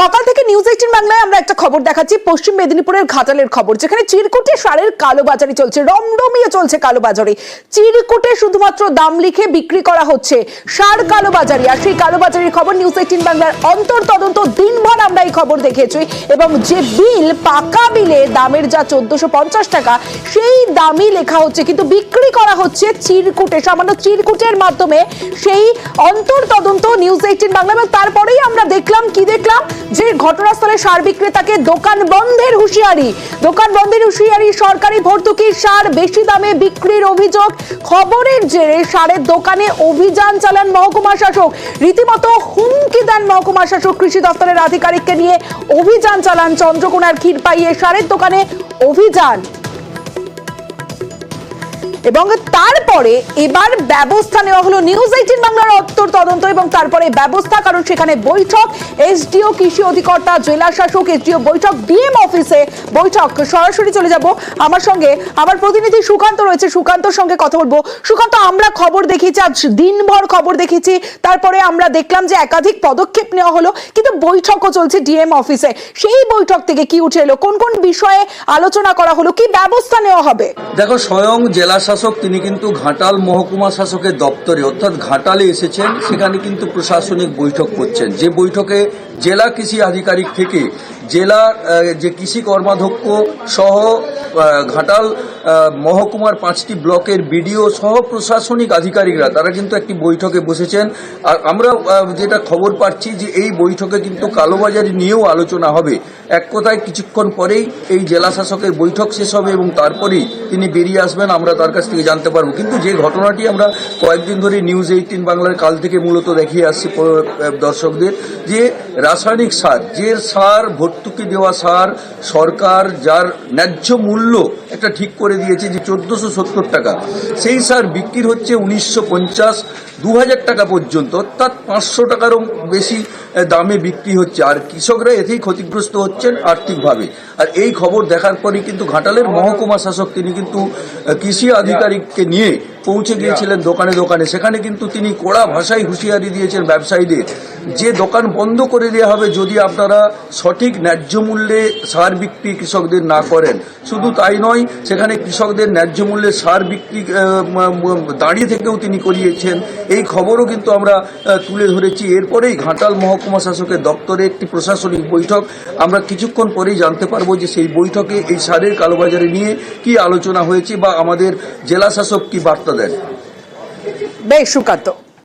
সকাল থেকে news eighteen বাংলায় আমরা একটা খবর দেখাচ্ছি। পশ্চিম মেদিনীপুরের ঘাটালের খবর, যেখানে চিরকুটে সারের কালোবাজারি চলছে, রমরমিয়ে চলছে কালোবাজারি। চিরকুটে শুধুমাত্র দাম লিখে বিক্রি করা হচ্ছে সার কালোবাজারি। আর সেই কালোবাজারির খবর নিউজ এইটিন বাংলার অন্তর তদন্ত দিনভর আমরা এই খবর দেখেছি এবং যে বিল, পাকা বিলে দামের যা চোদ্দশো পঞ্চাশ টাকা, সেই দামই লেখা হচ্ছে। কিন্তু বিক্রি করা হচ্ছে চিরকুটে, সামান্য চিরকুটের মাধ্যমে সেই অন্তর তদন্ত নিউজ এইটিন বাংলা এবং তারপরেই আমরা দেখলাম, কি দেখলাম? যে ঘটনাস্থলে সার বিক্রেতাকে দোকান বন্ধের হুঁশিয়ারি। দোকান বন্ধের হুঁশিয়ারি, সরকারি ভর্তুকির সার বেশি দামে বিক্রির অভিযোগ। খবরের জেরে সারের দোকানে অভিযান চালান মহকুমা শাসক। রীতিমতো হুমকি দেন মহকুমা শাসক, কৃষি দপ্তরের আধিকারিককে নিয়ে অভিযান চালান চন্দ্রকোনার ক্ষীরপাইয়ে সারের দোকানে অভিযান। এবং তারপরে এবার ব্যবস্থা নেওয়া হলো। নিউজ এইটিন বাংলার উত্তর তদন্ত এবং তারপরে ব্যবস্থা, কারণ সেখানে বৈঠক। এসডিও, কৃষি অধিকর্তা, জেলা শাসক, এসডিও বৈঠক, ডিএম অফিসে বৈঠক। সরাসরি চলে যাব আমার সঙ্গে। আমার প্রতিনিধি সুকান্ত রয়েছে। সুকান্তর সঙ্গে কথা বলব। সুকান্ত, আমরা খবর দেখেছি আজ দিনভর খবর দেখেছি তারপরে আমরা দেখলাম যে একাধিক পদক্ষেপ নেওয়া হলো, কিন্তু বৈঠকও চলছে ডিএম অফিসে। সেই বৈঠক থেকে কি উঠে এলো? কোন কোন বিষয়ে আলোচনা করা হলো? কি ব্যবস্থা নেওয়া হবে? দেখো, স্বয়ং জেলা শাসক তিনি কিন্তু ঘাটাল মহকুমা শাসকের দপ্তরে, অর্থাৎ ঘাটালে এসেছেন, সেখানে কিন্তু প্রশাসনিক বৈঠক করছেন। যে বৈঠকে জেলা কৃষি আধিকারিক থেকে জেলা যে কৃষি কর্মাধ্যক্ষ সহ ঘাটাল মহকুমার পাঁচটি ব্লকের বিডিও সহ প্রশাসনিক আধিকারিকরা, তারা কিন্তু একটি বৈঠকে বসেছেন। আর আমরা যেটা খবর পাচ্ছি যে এই বৈঠকে কিন্তু কালোবাজারি নিয়েও আলোচনা হবে। এক কথায় কিছুক্ষণ পরেই এই জেলা শাসকের বৈঠক শেষ হবে এবং তারপরেই তিনি বেরিয়ে আসবেন, আমরা তার কাছ থেকে জানতে পারব। কিন্তু যে ঘটনাটি আমরা কয়েকদিন ধরে নিউজ এইটিন বাংলার কাল থেকে মূলত দেখিয়ে আসছি দর্শকদের, যে রাসায়নিক সার, যে সার ভর্তুকি দেওয়া সার সরকার, যার ন্যায্য মূল্য একটা ঠিক করে দিয়েছে যে চোদ্দশো সত্তর টাকা। সেই সার বিক্রির হচ্ছে উনিশশো পঞ্চাশ দু হাজার টাকা পর্যন্ত, অর্থাৎ পাঁচশো টাকারও বেশি দামে বিক্রি হচ্ছে। আর কৃষকরা এতেই ক্ষতিগ্রস্ত হচ্ছেন আর্থিকভাবে। আর এই খবর দেখার পরই কিন্তু ঘাটালের মহকুমা শাসক, তিনি কিন্তু কৃষি আধিকারিককে নিয়ে পৌঁছে গিয়েছিলেন দোকানে দোকানে। সেখানে কিন্তু তিনি কড়া ভাষায় হুঁশিয়ারি দিয়েছেন ব্যবসায়ীদের যে দোকান বন্ধ করে দেওয়া হবে যদি আপনারা সঠিক ন্যায্য মূল্যে সার বিক্রি কৃষকদের না করেন। শুধু তাই নয় সেখানে কৃষকদের ন্যায্য মূল্যে সার বিক্রি দাঁড়িয়ে থেকেও তিনি করিয়েছেন। এই খবরও কিন্তু আমরা তুলে ধরেছি। এরপরেই ঘাটাল মহকুমা শাসকের দপ্তরে একটি প্রশাসনিক বৈঠক। আমরা কিছুক্ষণ পরেই জানতে পারব যে সেই বৈঠকে এই সারের কালোবাজারে নিয়ে কি আলোচনা হয়েছে বা আমাদের জেলা শাসক কি বার্তা দেন বেশ সুকান্ত।